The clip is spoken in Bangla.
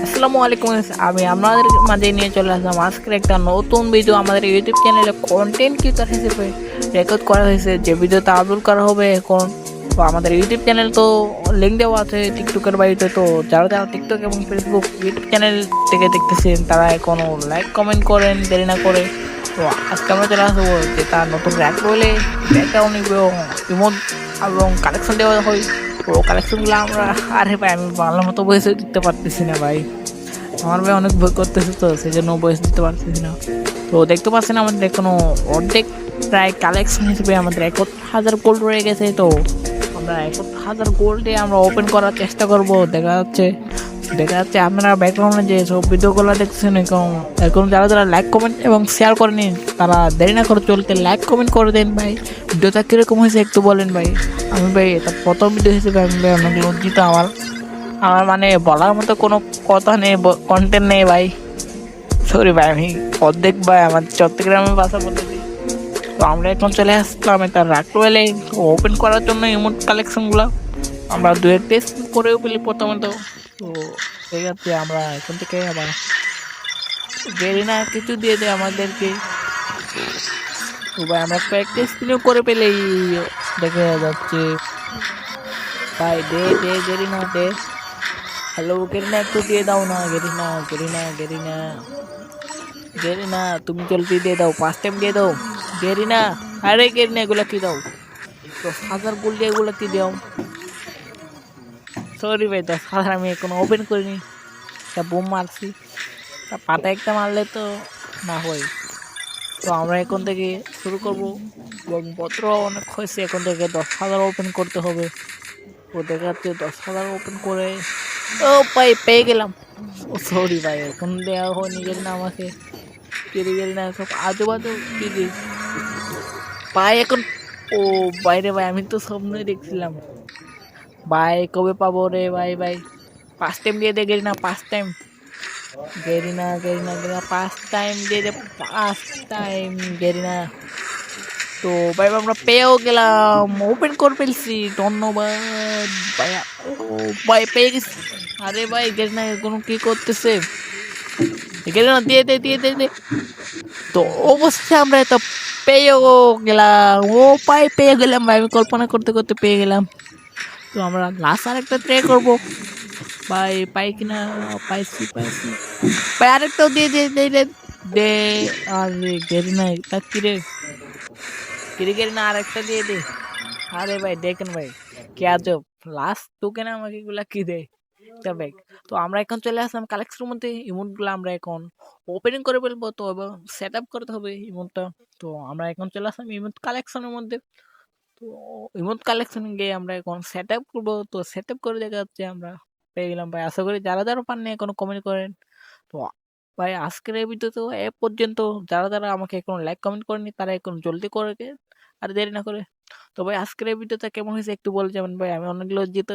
আসসালামু আলাইকুম আমি আপনাদের মাঝে নিয়ে চলে আসলাম। আজকের একটা নতুন ভিডিও আমাদের ইউটিউব চ্যানেলে কন্টেন্ট ক্রিয়েটর হিসেবে রেকর্ড করা হয়েছে। যে ভিডিওটা আপলোড করা হবে এখন তো আমাদের ইউটিউব চ্যানেল তো লিঙ্ক দেওয়া আছে টিকটকের বাড়িতে, তো যারা যারা টিকটক এবং ফেসবুক ইউটিউব চ্যানেল থেকে দেখতেছেন, তারা এখনও লাইক কমেন্ট করেন, দেরি না করে। তো আজকে আমরা চলে আসব যে তার নতুন র্যাক বলে ব্যাকগ্রাউন্ড এবং ইমোট এবং কালেকশন দেওয়া হয়। তো কালেকশনগুলো আমরা। আরে ভাই, আমি বাংলা মতো বয়সে দিতে পারতেছি না ভাই। আমার ভাই অনেক ভয় করতেছে তো সেই জন্য বয়স দিতে পারতেছি না। তো দেখতে পাচ্ছেন আমাদের কোনো অর্ধেক, প্রায় কালেকশন হিসেবে আমাদের এক হাজার গোল্ড রয়ে গেছে তো। আমরা এক হাজার গোল্ডে আমরা ওপেন করার চেষ্টা করব, দেখা যাচ্ছে। দেখা যাচ্ছে আপনারা ব্যাকগ্রাউন্ডে যে সব ভিডিওগুলো দেখছেন এখন এরকম যারা যারা লাইক কমেন্ট এবং শেয়ার করে নিন, তারা দেরি না করে চলতে লাইক কমেন্ট করে দেন ভাই। ভিডিওটা কীরকম হয়েছে একটু বলেন ভাই। আমি ভাই, এটা প্রথম ভিডিও হিসেবে আমি ভাই অনেক লজ্জিত আমার। আমার মানে বলার মতো কোনো কথা নেই কন্টেন্ট নেই ভাই। সরি ভাই, আমি অর্ধেক ভাই, আমার চট্টগ্রামে বাসা বলতেছি তো আমরা এখন চলে আসলাম একটা রাটওয়েলে ওপেন করার জন্য ইমোট কালেকশনগুলো আমরা দু এক টেস্ট করেও পেলি প্রথমত। তো ঠিক আমরা এখান থেকে আবার দেরি না কিছু দিয়ে দেয় আমাদেরকে। তো ভাই, আমরা প্র্যাকটিস দিনেও করে পেলেই দেখা যাচ্ছে। ভাই, দে দে, দেরি না, দে। হ্যালো গেরিনা, একটু দিয়ে দাও না, গেরিনা গেরিনা গেরিনা। গেরিনা, তুমি জলদি দিয়ে দাও পাঁচ টাইম দিয়ে দাও। গেরিনা, আরে গেরিনা, এগুলো কি দাও? দশ হাজার গোল দিয়ে এগুলো কি দাও? সরি ভাই দশ হাজার আমি এখনও ওপেন করিনি। তা বোম মারছি। তা পাতা একটা মারলে তো না হয়। তো আমরা এখন থেকে শুরু করব। পত্র অনেক হয়েছে, এখন থেকে দশ হাজার ওপেন করতে হবে। তো দেখা যাচ্ছে দশ হাজার ওপেন করে ও ভাই, পেয়ে গেলাম। ও সরি ভাই, এখন দেওয়া হয়নি গেল না আমাকে। কেড়ে গেল না, সব আজু বাজু কি দিস ভাই, এখন ও বাইরে ভাই, আমি তো স্বপ্নই দেখছিলাম। ভাই কবে পাবো রে? ভাই ভাই পাঁচ টাইম দিয়ে দে গেলি না পাঁচ টাইম গেরি না গেরি না গেরি না পাঁচ টাইম দিয়ে দে পাঁচ টাইম গেরি না তো ভাই, আমরা পেয়েও গেলাম। ওপেন করে ফেলছি। ধন্যবাদ, ভাইয়া। ও ভাই, পেয়ে গেছি। আরে ভাই গেরি না কোনো কি করতেছে? গেলি না দিয়ে দে দিয়ে দে দে। তো অবশ্যই আমরা তো পেয়েও গেলাম। ও পাই পেয়ে গেলাম ভাই। আমি কল্পনা করতে করতে পেয়ে গেলাম। তো আমরা লাস্ট আর একটা ট্রাই করব। ভাই পাই কিনা? পাইছি পাইছি। ভাই আরেকটাও দিয়ে দে দে দে দে, আরে গেরি নাই তা কি রে? কিরে গেরি না আরেকটা দিয়ে দে। আরে ভাই, দেখেন ভাই, কে আজব। লাস্ট তোকে না আমাকে এগুলা কি দে তা ভাই তো আমরা এখন চলে আসলাম কালেকশনের মধ্যে ইমোটগুলো আমরা এখন ওপেনিং করে ফেলব, তো এবং সেট আপ করতে হবে ইমোটটা তো আমরা এখন চলে আসলাম ইমোট কালেকশনের মধ্যে। তো কালেকশন গিয়ে আমরা এখন সেট আপ করব। তো সেট আপ করে দেখা যাচ্ছে আমরা পেয়ে গেলাম। ভাই, আশা করি যারা যারা পাননি এখনও কমেন্ট করেন। তো ভাই, আজকের এই ভিডিও তো এ পর্যন্ত। যারা যারা আমাকে এখন লাইক কমেন্ট করেনি, তারা এখন জলদি করে আর দেরি না করে। তো ভাই, আজকের এই ভিডিওটা কেমন হয়েছে একটু বলে যাবেন ভাই? আমি অনেকগুলো লজ্জিত